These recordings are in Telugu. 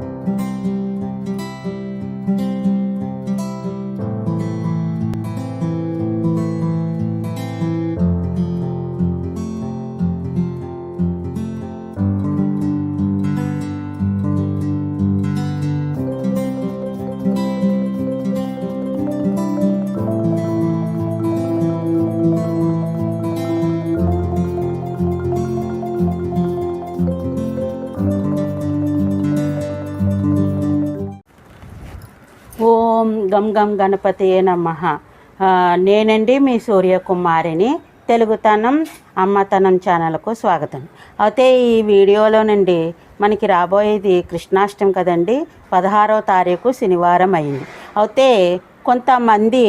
ఓం గం గం గణపతియే నమ. నేనండి మీ సూర్యకుమారిని. తెలుగుతనం అమ్మతనం ఛానల్కు స్వాగతం. అయితే ఈ వీడియోలోనండి మనకి రాబోయేది కృష్ణాష్టమి కదండి. పదహారో తారీఖు శనివారం అయింది. అయితే కొంతమంది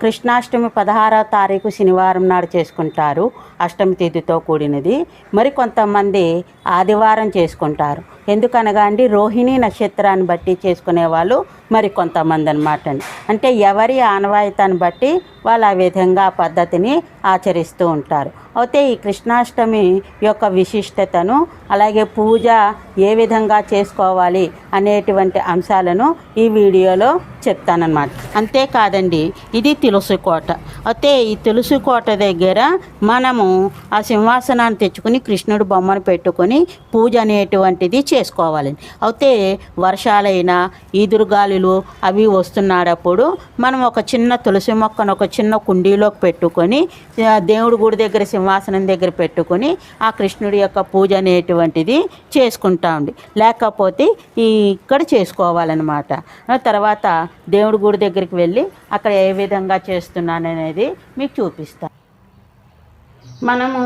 కృష్ణాష్టమి పదహారవ తారీఖు శనివారం నాడు చేసుకుంటారు. అష్టమి తిథితో కూడినది. మరి కొంతమంది ఆదివారం చేసుకుంటారు. ఎందుకనగా అండి రోహిణి నక్షత్రాన్ని బట్టి చేసుకునే వాళ్ళు మరి కొంతమంది అనమాట అండి అంటే ఎవరి ఆనవాయితాన్ని బట్టి వాళ్ళు ఆ విధంగా ఆ పద్ధతిని ఆచరిస్తూ ఉంటారు. అయితే ఈ కృష్ణాష్టమి యొక్క విశిష్టతను అలాగే పూజ ఏ విధంగా చేసుకోవాలి అనేటువంటి అంశాలను ఈ వీడియోలో చెప్తానన్నమాట అంతేకాదండి ఇది తులసుకోట అయితే ఈ తులసి కోట దగ్గర మనము ఆ సింహాసనాన్ని తెచ్చుకుని కృష్ణుడు బొమ్మను పెట్టుకొని పూజ అనేటువంటిది చేసుకోవాలండి. అయితే వర్షాలైనా ఈదురుగాలులు అవి వస్తున్నాడప్పుడు మనం ఒక చిన్న తులసి మొక్కను ఒక చిన్న కుండీలోకి పెట్టుకొని దేవుడి గుడి దగ్గర సింహాసనం దగ్గర పెట్టుకొని ఆ కృష్ణుడి యొక్క పూజ అనేటువంటిది చేసుకుంటామండి లేకపోతే ఈ ఇక్కడ చేసుకోవాలన్నమాట. తర్వాత దేవుడి గుడి దగ్గరికి వెళ్ళి అక్కడ ఏ విధంగా చేస్తున్నాను అనేది మీకు చూపిస్తాను మనము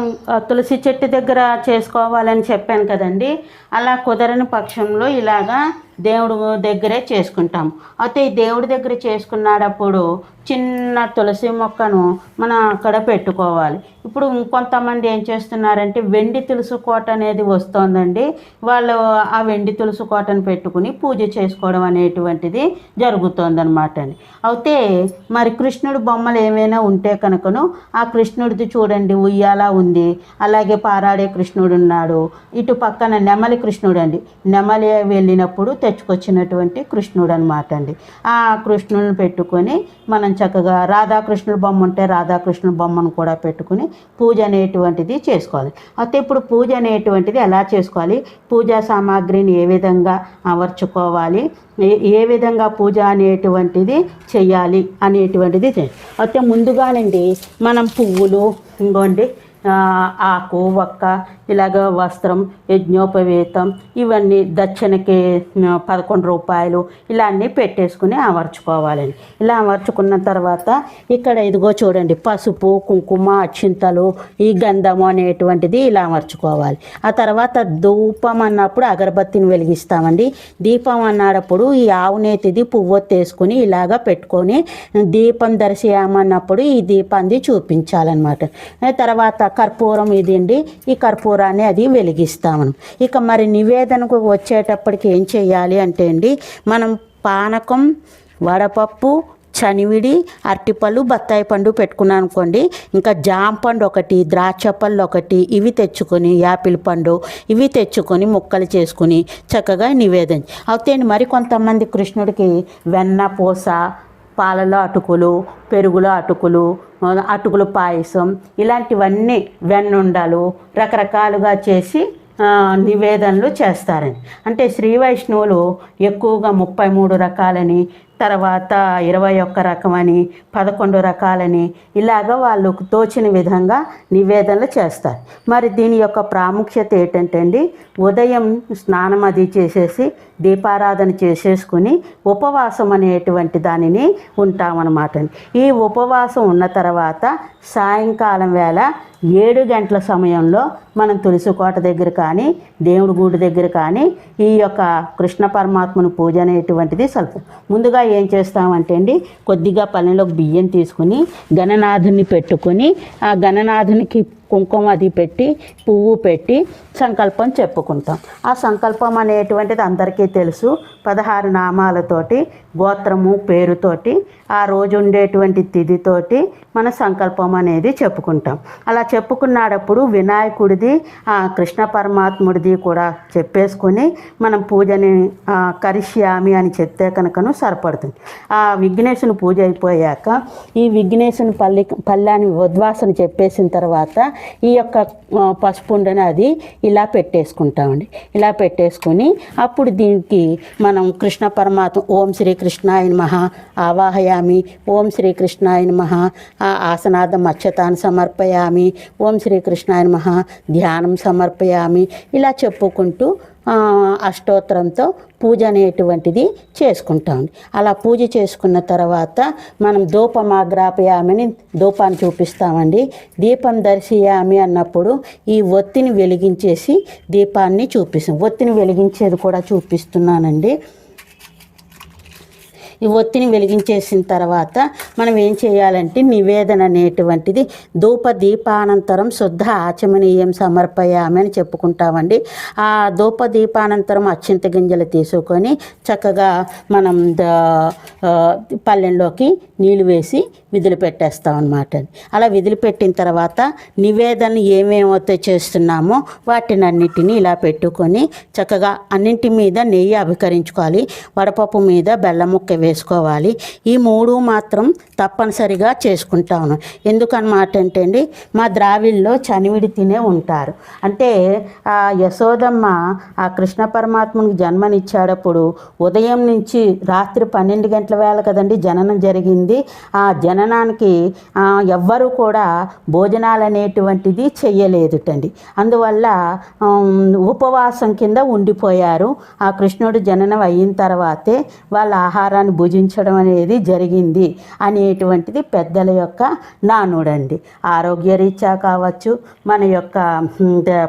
తులసి చెట్టు దగ్గర చేసుకోవాలని చెప్పాను కదండి. అలా కుదరని పక్షంలో ఇలాగా దేవుడు దగ్గరే చేసుకుంటాం అయితే ఈ దేవుడి దగ్గర చేసుకున్నాడప్పుడు చిన్న తులసి మొక్కను మనం అక్కడ పెట్టుకోవాలి. ఇప్పుడు ఇంకొంతమంది ఏం చేస్తున్నారంటే వెండి తులసి కోట అనేది వస్తోందండి. వాళ్ళు ఆ వెండి తులసి కోటను పెట్టుకుని పూజ చేసుకోవడం అనేటువంటిది జరుగుతోందనమాట అండి. అయితే మరి కృష్ణుడు బొమ్మలు ఏమైనా ఉంటే కనుకను ఆ కృష్ణుడిది చూడండి ఉయ్యాల ఉంది అలాగే పారాడే కృష్ణుడు ఉన్నాడు ఇటు పక్కన నెమలి కృష్ణుడు అండి. నెమలి వెళ్ళినప్పుడు తెచ్చుకొచ్చినటువంటి కృష్ణుడు అనమాట అండి. ఆ కృష్ణుడిని పెట్టుకొని మనం చక్కగా రాధాకృష్ణుడు బొమ్మ ఉంటే రాధాకృష్ణుడు బొమ్మను కూడా పెట్టుకుని పూజ అనేటువంటిది చేసుకోవాలి. అయితే ఇప్పుడు పూజ అనేటువంటిది ఎలా చేసుకోవాలి? పూజా సామాగ్రిని ఏ విధంగా అమర్చుకోవాలి? ఏ ఏ విధంగా పూజ అనేటువంటిది చేయాలి అనేటువంటిది అయితే ముందుగానండి మనం పువ్వులు ఇంకోండి ఆకు ఒక్క ఇలాగ వస్త్రం యజ్ఞోపవేతం ఇవన్నీ దక్షిణకి పదకొండు రూపాయలు ఇలా అన్నీ పెట్టేసుకుని అమర్చుకోవాలండి. ఇలా అమర్చుకున్న తర్వాత ఇక్కడ ఇదిగో చూడండి పసుపు కుంకుమ అక్షింతలు ఈ గంధము అనేటువంటిది ఇలా అమర్చుకోవాలి. ఆ తర్వాత ధూపం అన్నప్పుడు అగరబత్తిని వెలిగిస్తామండి. దీపం అన్నప్పుడు ఈ ఆవు నేతిది పువ్వొత్తు ఇలాగ పెట్టుకొని దీపం దర్శయామన్నప్పుడు ఈ దీపాన్ని చూపించాలన్నమాట. తర్వాత కర్పూరం ఇది అండి ఈ దూరాన్ని అది వెలిగిస్తాము ఇక మరి నివేదనకు వచ్చేటప్పటికి ఏం చేయాలి అంటే అండి మనం పానకం వడపప్పు చనివిడి అరటిపళ్ళు బత్తాయి పండు పెట్టుకున్నాను అనుకోండి ఇంకా జామ పండు ఒకటి ద్రాక్ష పళ్ళు ఒకటి ఇవి తెచ్చుకొని యాపిల్ పండు ఇవి తెచ్చుకొని ముక్కలు చేసుకుని చక్కగా నివేదన అయితే మరి కొంతమంది కృష్ణుడికి వెన్న పూస పాలలో అటుకులు పెరుగులో అటుకులు అటుకులు పాయసం ఇలాంటివన్నీ వెన్నుండలు రకరకాలుగా చేసి నివేదనలు చేస్తారని అంటే శ్రీ వైష్ణవులు ఎక్కువగా ముప్పై మూడు రకాలని తర్వాత ఇరవై ఒక్క రకమని పదకొండు రకాలని ఇలాగ వాళ్ళు తోచిన విధంగా నివేదనలు చేస్తారు. మరి దీని యొక్క ప్రాముఖ్యత ఏంటంటే అండి ఉదయం స్నానం అది చేసేసి దీపారాధన చేసేసుకుని ఉపవాసం అనేటువంటి దానిని ఉంటామన్నమాట ఈ ఉపవాసం ఉన్న తర్వాత సాయంకాలం వేళ ఏడు గంటల సమయంలో మనం తులసి కోట దగ్గర కానీ దేవుడి గుడి దగ్గర కానీ ఈ యొక్క కృష్ణ పరమాత్మను పూజ అనేటువంటిది సల్పం ముందుగా ఏం చేస్తామంటే అండి కొద్దిగా పల్లెలోకి బియ్యం తీసుకుని గణనాథుని పెట్టుకొని ఆ గణనాథునికి కుంకుమ అది పెట్టి పువ్వు పెట్టి సంకల్పం చెప్పుకుంటాం. ఆ సంకల్పం అనేటువంటిది అందరికీ తెలుసు. పదహారు నామాలతోటి గోత్రము పేరుతోటి ఆ రోజు ఉండేటువంటి తిథితోటి మన సంకల్పం అనేది చెప్పుకుంటాం. అలా చెప్పుకున్నప్పుడు వినాయకుడిది ఆ కృష్ణ పరమాత్ముడిది కూడా చెప్పేసుకొని మనం పూజని కరిష్యామి అని చెప్తే కనుకను సరిపడుతుంది. ఆ విఘ్నేశుని పూజ అయిపోయాక ఈ విఘ్నేశుని పల్లి పల్లాని ఉద్వాసన చెప్పేసిన తర్వాత ఈ యొక్క ఆ, పసుపుండని అది ఇలా పెట్టేసుకుంటామండి. ఇలా పెట్టేసుకొని అప్పుడు దీనికి మనం కృష్ణ పరమాత్మ ఓం శ్రీ కృష్ణాయ ఆవాహయామి ఓం శ్రీ కృష్ణాయ నమః ఆ సమర్పయామి ఓం శ్రీ కృష్ణాయ ధ్యానం సమర్పయామి ఇలా చెప్పుకుంటూ అష్టోత్తరంతో పూజ అనేటువంటిది చేసుకుంటాం. అలా పూజ చేసుకున్న తర్వాత మనం దూపమాగ్రాపయామని దూపాన్ని చూపిస్తామండి. దీపం దర్శయామి అన్నప్పుడు ఈ ఒత్తిని వెలిగించేసి దీపాన్ని చూపిస్తాం. ఒత్తిని వెలిగించేది కూడా చూపిస్తున్నానండి. ఈ ఒత్తిని వెలిగించేసిన తర్వాత మనం ఏం చేయాలంటే నివేదన అనేటువంటిది ధూప దీపానంతరం శుద్ధ ఆచమనీయం సమర్పయామి అని చెప్పుకుంటామండి. ఆ ధూప దీపానంతరం అత్యంత గింజలు తీసుకొని చక్కగా మనం ద పల్లెంలోకి నీళ్ళు వేసి విధులు పెట్టేస్తాం అనమాట అలా విధులు పెట్టిన తర్వాత నివేదన ఏమేమైతే చేస్తున్నామో వాటిని అన్నిటినీ ఇలా పెట్టుకొని చక్కగా అన్నింటి మీద నెయ్యి అభికరించుకోవాలి వడపప్పు మీద బెల్లం ముక్క వేసుకోవాలి. ఈ మూడు మాత్రం తప్పనిసరిగా చేసుకుంటాను. ఎందుకనమాట అంటే అండి మా ద్రావిల్లో చనివిడి తినే ఉంటారు. అంటే ఆ యశోదమ్మ ఆ కృష్ణ పరమాత్మనికి జన్మనిచ్చేటప్పుడు ఉదయం నుంచి రాత్రి పన్నెండు గంటల వేళ కదండి జననం జరిగింది. ఆ జన జననానికి ఎవ్వరు ఎవ్వరూ కూడా భోజనాలు అనేటువంటిది చెయ్యలేదుటండి. అందువల్ల ఉపవాసం కింద ఉండిపోయారు. ఆ కృష్ణుడు జననం అయిన తర్వాతే వాళ్ళ ఆహారాన్ని భుజించడం అనేది జరిగింది అనేటువంటిది పెద్దల యొక్క నానుడండి. ఆరోగ్యరీత్యా కావచ్చు మన యొక్క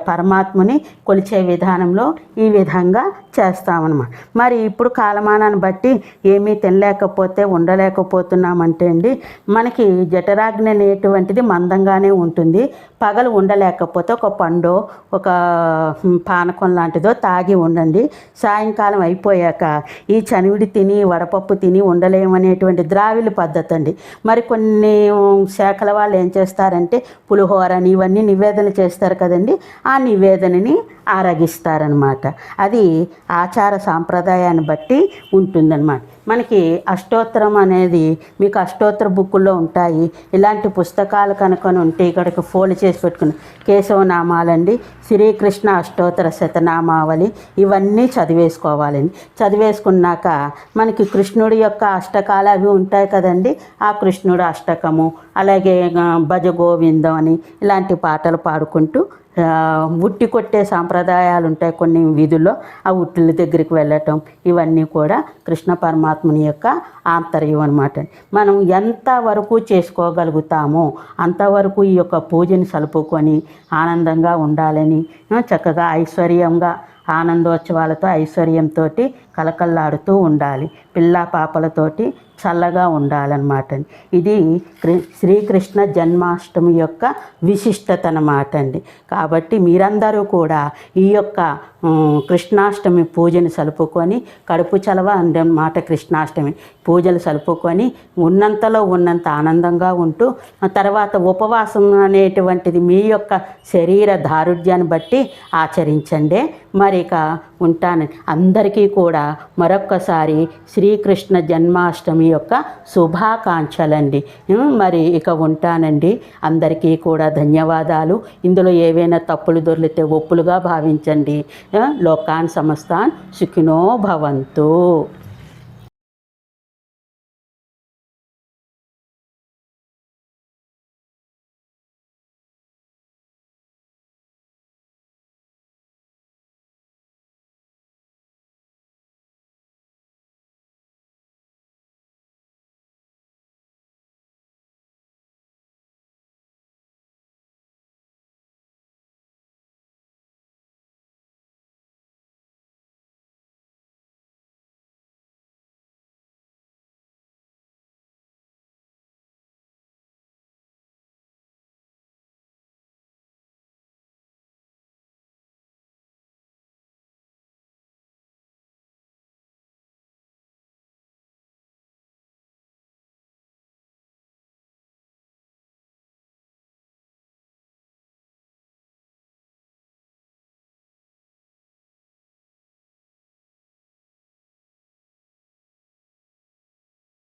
పరమాత్మని కొలిచే విధానంలో ఈ విధంగా చేస్తామన్నమాట. మరి ఇప్పుడు కాలమానాన్ని బట్టి ఏమీ తినలేకపోతే ఉండలేకపోతున్నామంటే అండి మనకి జఠరాగ్ని అనేటువంటిది మందంగానే ఉంటుంది. పగలు ఉండలేకపోతే ఒక పండో ఒక పానకం లాంటిదో తాగి ఉండండి. సాయంకాలం అయిపోయాక ఈ చనివిడి తిని వడపప్పు తిని ఉండలేమనేటువంటి ద్రావిలి పద్ధతి అండి. మరి కొన్ని శాఖల వాళ్ళు ఏం చేస్తారంటే పులిహోరని ఇవన్నీ నివేదన చేస్తారు కదండి. ఆ నివేదనని ఆరగిస్తారనమాట అది ఆచార సాంప్రదాయాన్ని బట్టి ఉంటుందన్నమాట. మనకి అష్టోత్తరం అనేది మీకు అష్టోత్తర బుక్కుల్లో ఉంటాయి. ఇలాంటి పుస్తకాలు కనుకొని ఉంటే ఇక్కడికి ఫోల్డ్ చేసి పెట్టుకుని కేశవనామాలండి శ్రీకృష్ణ అష్టోత్తర శతనామావళి ఇవన్నీ చదివేసుకోవాలండి. చదివేసుకున్నాక మనకి కృష్ణుడి యొక్క అష్టకాలు అవి ఉంటాయి కదండి. ఆ కృష్ణుడు అష్టకము అలాగే భజ గోవిందం అని ఇలాంటి పాటలు పాడుకుంటూ ఉట్టి కొట్టే సాంప్రదాయాలు ఉంటాయి కొన్ని విధుల్లో. ఆ ఉట్టుల దగ్గరికి వెళ్ళటం ఇవన్నీ కూడా కృష్ణ పరమాత్మని యొక్క ఆంతర్యం అనమాట మనం ఎంత వరకు చేసుకోగలుగుతామో అంతవరకు ఈ యొక్క పూజని సలుపుకొని ఆనందంగా ఉండాలని చక్కగా ఐశ్వర్యంగా ఆనందోత్సవాలతో ఐశ్వర్యంతో కలకల్లాడుతూ ఉండాలి. పిల్ల పాపలతోటి చల్లగా ఉండాలన్నమాట ఇది శ్రీకృష్ణ జన్మాష్టమి యొక్క విశిష్టత అన్నమాట అండి కాబట్టి మీరందరూ కూడా ఈ యొక్క కృష్ణాష్టమి పూజను సలుపుకొని కడుపు చలవ అన్నమాట కృష్ణాష్టమి పూజలు సలుపుకొని ఉన్నంతలో ఉన్నంత ఆనందంగా ఉంటూ తర్వాత ఉపవాసం అనేటువంటిది మీ యొక్క శరీర దారుఢ్యాన్ని బట్టి ఆచరించండి. మరి ఇక ఉంటాను అందరికీ కూడా మరొక్కసారి శ్రీకృష్ణ జన్మాష్టమి యొక్క శుభాకాంక్షలండి. మరి ఇక ఉంటానండి. అందరికీ కూడా ధన్యవాదాలు. ఇందులో ఏవైనా తప్పులు దొర్లితే ఒప్పులుగా భావించండి. లోకాన్ సమస్తాన్ సుఖినో భవంతు.